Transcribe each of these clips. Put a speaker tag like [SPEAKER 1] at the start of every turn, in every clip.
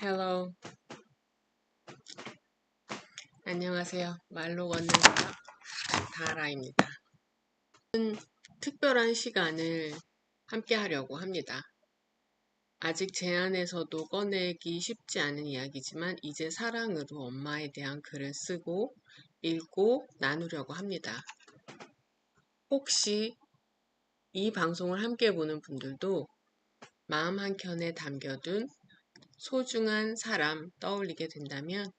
[SPEAKER 1] Hello. 안녕하세요. 말로 걷는 사람 다라입니다. 특별한 시간을 함께 하려고 합니다. 아직 제 안에서도 꺼내기 쉽지 않은 이야기지만 이제 사랑으로 엄마에 대한 글을 쓰고 읽고 나누려고 합니다. 혹시 이 방송을 함께 보는 분들도 마음 한켠에 담겨둔 소중한 사람 떠올리게 된다면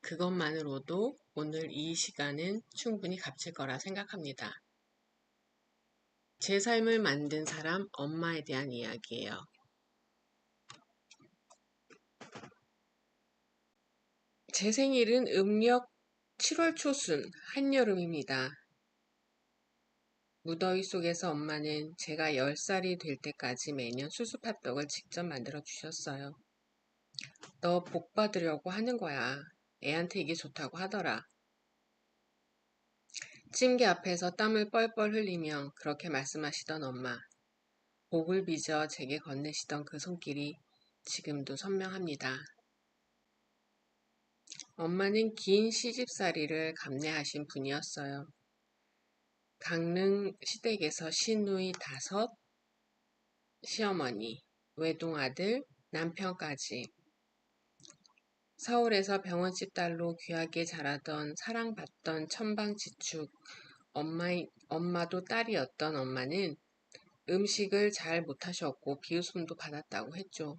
[SPEAKER 1] 그것만으로도 오늘 이 시간은 충분히 값질 거라 생각합니다. 제 삶을 만든 사람 엄마에 대한 이야기예요. 제 생일은 음력 7월 초순 한여름입니다. 무더위 속에서 엄마는 제가 10살이 될 때까지 매년 수수팥떡을 직접 만들어 주셨어요. 너 복 받으려고 하는 거야. 애한테 이게 좋다고 하더라. 찜기 앞에서 땀을 뻘뻘 흘리며 그렇게 말씀하시던 엄마. 복을 빚어 제게 건네시던 그 손길이 지금도 선명합니다. 엄마는 긴 시집살이를 감내하신 분이었어요. 강릉 시댁에서 시누이 다섯, 시어머니, 외동아들, 남편까지 서울에서 병원집 딸로 귀하게 자라던 사랑받던 천방지축 엄마, 엄마도 딸이었던 엄마는 음식을 잘 못하셨고 비웃음도 받았다고 했죠.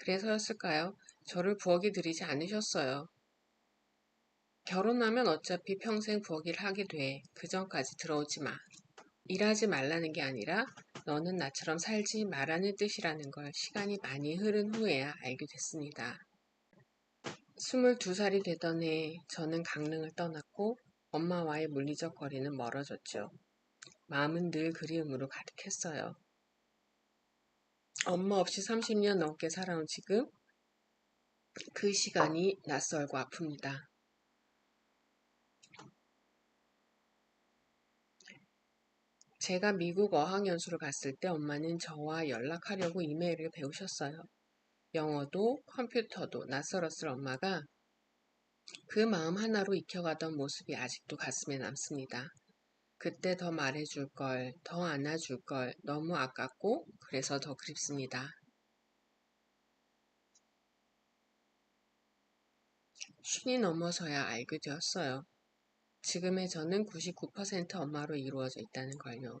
[SPEAKER 1] 그래서였을까요? 저를 부엌에 들이지 않으셨어요. 결혼하면 어차피 평생 부엌일 하게 돼. 그 전까지 들어오지 마. 일하지 말라는 게 아니라 너는 나처럼 살지 말라는 뜻이라는 걸 시간이 많이 흐른 후에야 알게 됐습니다. 22살이 되던 해 저는 강릉을 떠났고 엄마와의 물리적 거리는 멀어졌죠. 마음은 늘 그리움으로 가득했어요. 엄마 없이 30년 넘게 살아온 지금 그 시간이 낯설고 아픕니다. 제가 미국 어학연수를 갔을 때 엄마는 저와 연락하려고 이메일을 배우셨어요. 영어도 컴퓨터도 낯설었을 엄마가 그 마음 하나로 익혀가던 모습이 아직도 가슴에 남습니다. 그때 더 말해줄 걸, 더 안아줄 걸 너무 아깝고 그래서 더 그립습니다. 쉰이 넘어서야 알게 되었어요. 지금의 저는 99% 엄마로 이루어져 있다는 걸요.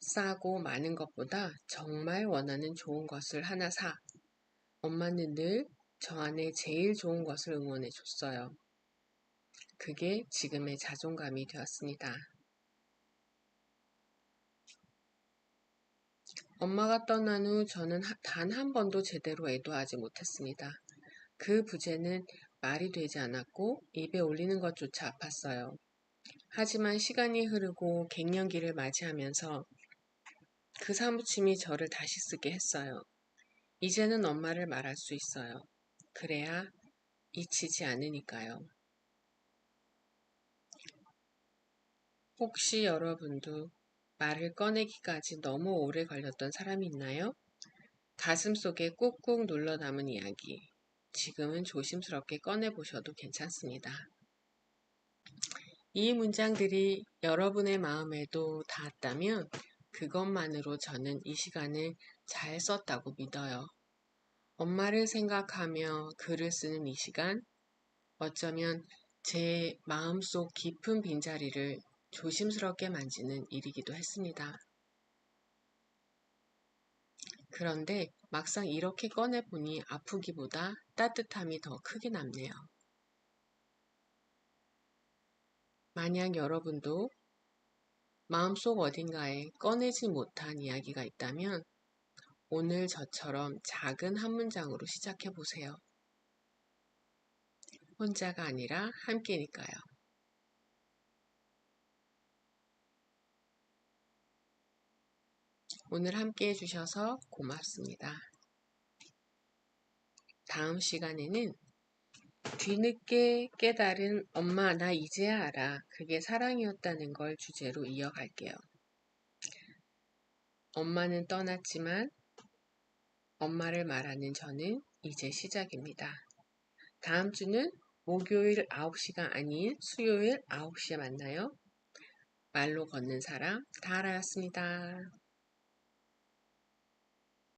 [SPEAKER 1] 싸고 많은 것보다 정말 원하는 좋은 것을 하나 사. 엄마는 늘 저 안에 제일 좋은 것을 응원해 줬어요. 그게 지금의 자존감이 되었습니다. 엄마가 떠난 후 저는 단 한 번도 제대로 애도하지 못했습니다. 그 부재는 말이 되지 않았고 입에 올리는 것조차 아팠어요. 하지만 시간이 흐르고 갱년기를 맞이하면서 그 사무침이 저를 다시 쓰게 했어요. 이제는 엄마를 말할 수 있어요. 그래야 잊히지 않으니까요. 혹시 여러분도 말을 꺼내기까지 너무 오래 걸렸던 사람이 있나요? 가슴 속에 꾹꾹 눌러 담은 이야기. 지금은 조심스럽게 꺼내보셔도 괜찮습니다. 이 문장들이 여러분의 마음에도 닿았다면 그것만으로 저는 이 시간을 잘 썼다고 믿어요. 엄마를 생각하며 글을 쓰는 이 시간, 어쩌면 제 마음속 깊은 빈자리를 조심스럽게 만지는 일이기도 했습니다. 그런데 막상 이렇게 꺼내보니 아프기보다 따뜻함이 더 크게 남네요. 만약 여러분도 마음속 어딘가에 꺼내지 못한 이야기가 있다면 오늘 저처럼 작은 한 문장으로 시작해 보세요. 혼자가 아니라 함께니까요. 오늘 함께 해주셔서 고맙습니다. 다음 시간에는 뒤늦게 깨달은 엄마 나 이제야 알아 그게 사랑이었다는 걸 주제로 이어갈게요. 엄마는 떠났지만 엄마를 말하는 저는 이제 시작입니다. 다음 주는 목요일 9시가 아닌 수요일 9시에 만나요. 말로 걷는 사람 다라였습니다.